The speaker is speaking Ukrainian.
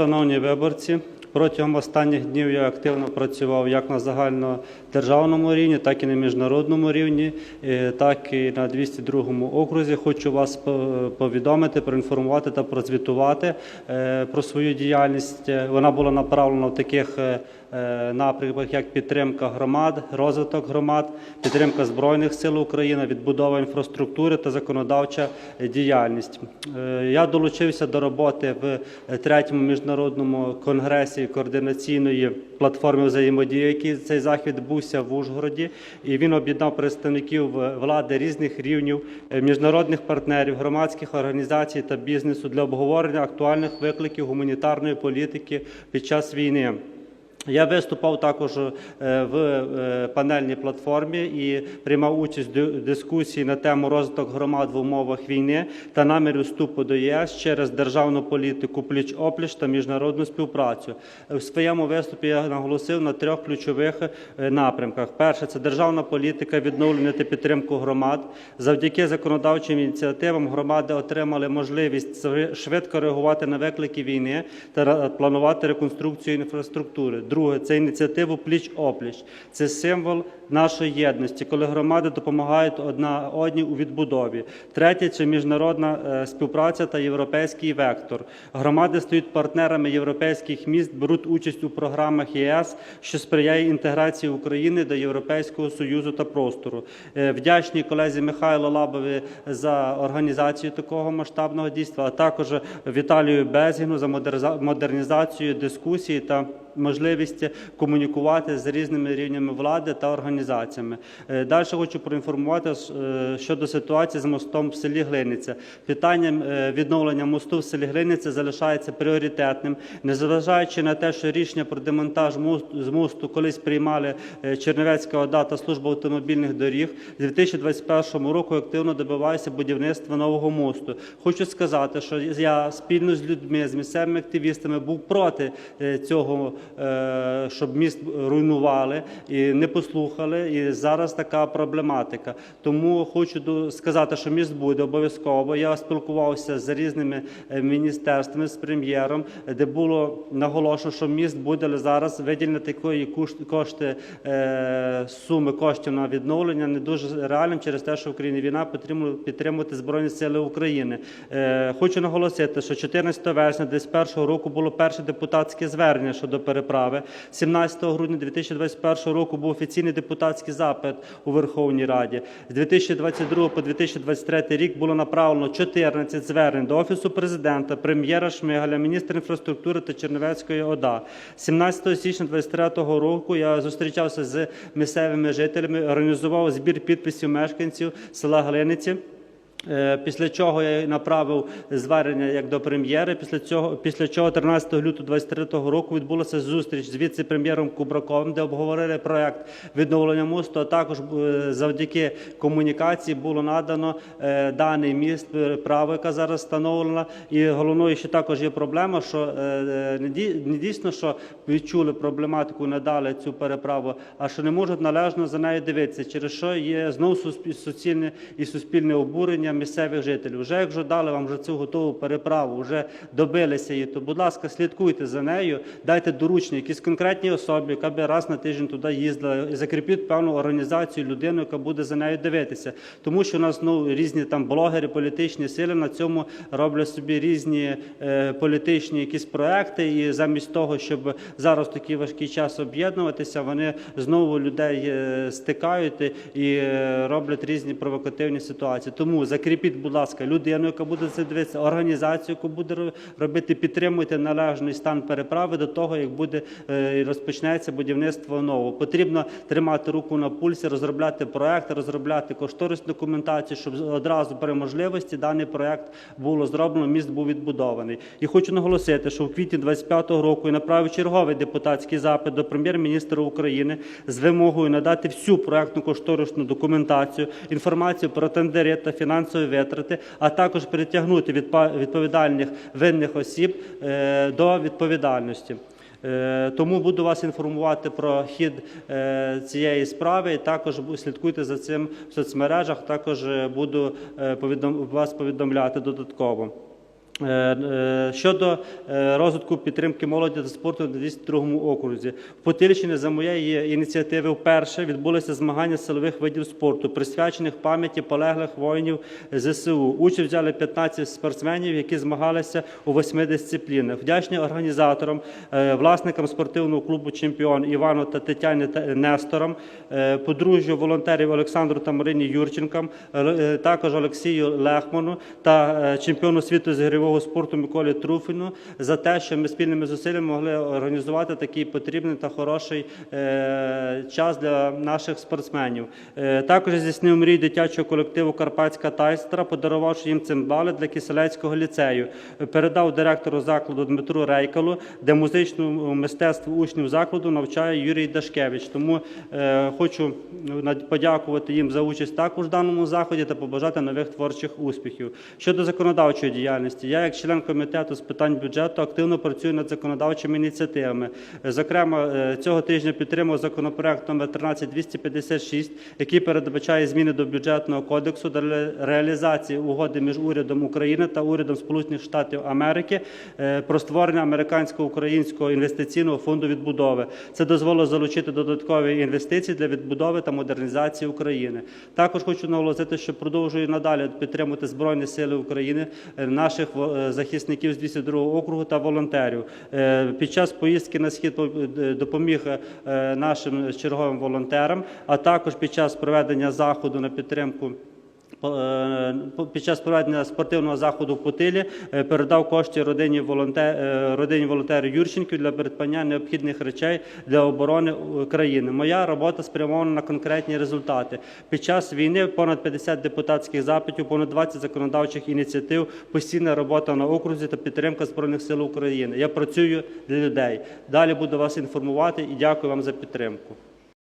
Шановні виборці, протягом останніх днів я активно працював як на загальнодержавному рівні, так і на міжнародному рівні, е, так і на 202 окрузі. Хочу вас повідомити, проінформувати та прозвітувати е, про свою діяльність. Е, Вона була направлена в таких напрямках, як підтримка громад, розвиток громад, підтримка збройних сил України, відбудова інфраструктури та законодавча е, діяльність. Е, Я долучився до роботи в е, третьому міжнародному конгресі координаційної платформи взаємодії, який цей захід відбувся в Ужгороді, і він об'єднав представників е, влади різних рівнів, е, міжнародних партнерів, громадських організацій та бізнесу для обговорення актуальних викликів гуманітарної політики під час війни. Я виступав також е, в е, панельній платформі і приймав участь в дискусії на тему розвиток громад в умовах війни та намірів вступу до ЄС через державну політику пліч-опліч та міжнародну співпрацю. У своєму виступі я наголосив на трьох ключових е, напрямках: перше це державна політика відновлення та підтримку громад. Завдяки законодавчим ініціативам громади отримали можливість швидко реагувати на виклики війни та планувати реконструкцію інфраструктури. Друге це ініціативу пліч-опліч. Це символ нашої єдності, коли громади допомагають одна одній у відбудові. Третє це міжнародна е, співпраця та європейський вектор. Громади стають партнерами європейських міст, беруть участь у програмах ЄС, що сприяє інтеграції України до Європейського союзу та простору. Е, Вдячні колезі Михайлу Лабові за організацію такого масштабного дійства, а також Віталію Безгіну за модерніза- модернізацію дискусії та можливість комунікувати з різними рівнями влади та організаціями. Е, Далі хочу проінформувати е, щодо ситуації з мостом в селі Глиниця. Питання е, відновлення мосту в селі Глиниця залишається пріоритетним, незважаючи на те, що рішення про демонтаж з мосту колись приймали Чернівецька ОДА та служба автомобільних доріг. З 2021 року активно добиваюся будівництва нового мосту. Хочу сказати, що я спільно з людьми, з місцевими активістами був проти цього, щоб міст руйнували і не послухали. І зараз така проблематика. Тому хочу сказати, що міст буде обов'язково. Я спілкувався з різними е, міністерствами, з прем'єром, де було наголошено, що міст буде зараз виділені такої кошти е, суми коштів на відновлення не дуже реальним через те, що в Україні війна потрібно підтримувати збройні сили України. Е, Хочу наголосити, що 14 вересня 2021 року було перше депутатське звернення щодо переправи. 17 грудня 2021 року був офіційний депутатський запит у Верховній Раді. З 2022 по 2023 рік було направлено 14 звернень до Офісу президента, прем'єра Шмигаля, міністра інфраструктури та Чернівецької ОДА. 17 січня 2023 року я зустрічався з місцевими жителями, організував збір підписів мешканців села Глиниці. Е, Після чого я направив звернення як до прем'єри. Після цього, після чого 13 лютого 2023 року відбулася зустріч з віце-прем'єром Кубраковим, де обговорили проект відновлення мосту. А також е, завдяки комунікації було надано е, даний міст е, право, яка зараз встановлена. І головною ще також є проблема, що е, не ді- дійсно, що відчули проблематику, надали цю переправу, а що не можуть належно за нею дивитися, через що є знову суспіль- суцільне і суспільне обурення місцевих жителів. Вже якщо дали вам вже цю готову переправу, вже добилися її, то будь ласка, слідкуйте за нею, дайте доручення якійсь конкретній особі, яка би раз на тиждень туди їздила, і закріпіть певну організацію, людину, яка буде за нею дивитися. Тому що у нас ну різні там блогери, політичні сили на цьому роблять собі різні е, політичні якісь проекти, і замість того, щоб зараз такий важкий час об'єднуватися, вони знову людей е, стикають і- е, роблять різні провокативні ситуації. Тому закріпіть, будь ласка, людину, яка буде це дивитися, організацію, яку буде робити, підтримуйте належний стан переправи до того, як буде е, розпочнеться будівництво нового. Потрібно тримати руку на пульсі, розробляти проекти, розробляти кошторисну документацію, щоб одразу при можливості даний проект було зроблено, міст був відбудований. І хочу наголосити, що в квітні 25-го року я направив черговий депутатський запит до прем'єр-міністра України з вимогою надати всю проектну кошторисну документацію, інформацію про тендери та фінансові витрати, а також притягнути відповідальних винних осіб е, до відповідальності. Е, Тому буду вас інформувати про хід е, цієї справи. І також слідкуйте за цим в соцмережах. Також буду вас повідомляти додатково. Е, е, Щодо е, розвитку підтримки молоді та спорту на 202 окрузі, в Потильщині за моєї ініціативи вперше відбулися змагання силових видів спорту, присвячених пам'яті полеглих воїнів ЗСУ. Участь взяли 15 спортсменів, які змагалися у восьми дисциплінах. Вдячні організаторам, власникам спортивного клубу Чемпіон Івану та Тетяні Несторам, подружжю волонтерів Олександру та Марині Юрченкам, також Олексію Лехману та чемпіону світу з ігрового спорту Миколі Труфіну за те, що ми спільними зусиллями могли організувати такий потрібний та хороший е, час для наших спортсменів. Е, Також здійснив мрію дитячого колективу Карпатська тайстра, подарувавши їм цимбали для Киселецького ліцею. Передав директору закладу Дмитру Рейкалу, де музичному мистецтву учнів закладу навчає Юрій Дашкевич. Тому е, хочу подякувати їм за участь також в даному заході та побажати нових творчих успіхів. Щодо законодавчої діяльності, я як член комітету з питань бюджету активно працюю над законодавчими ініціативами. Зокрема, е, цього тижня підтримав законопроект номер 13256, який передбачає зміни до бюджетного кодексу для реалізації угоди між урядом України та урядом Сполучених Штатів Америки е, про створення американсько-українського інвестиційного фонду відбудови. Це дозволить залучити додаткові інвестиції для відбудови та модернізації України. Також хочу наголосити, що продовжую надалі підтримувати Збройні Сили України, е, наших захисників з 202 округу та волонтерів. Е, Під час поїздки на схід е, допоміг е, нашим черговим волонтерам, а також під час проведення заходу на підтримку. Е, Під час проведення спортивного заходу в Путилі е, передав кошти родині е, родині волонтерів Юрченків для придбання необхідних речей для оборони країни. Моя робота спрямована на конкретні результати. Під час війни понад 50 депутатських запитів, понад 20 законодавчих ініціатив, постійна робота на окрузі та підтримка збройних сил України. Я працюю для людей. Далі буду вас інформувати і дякую вам за підтримку.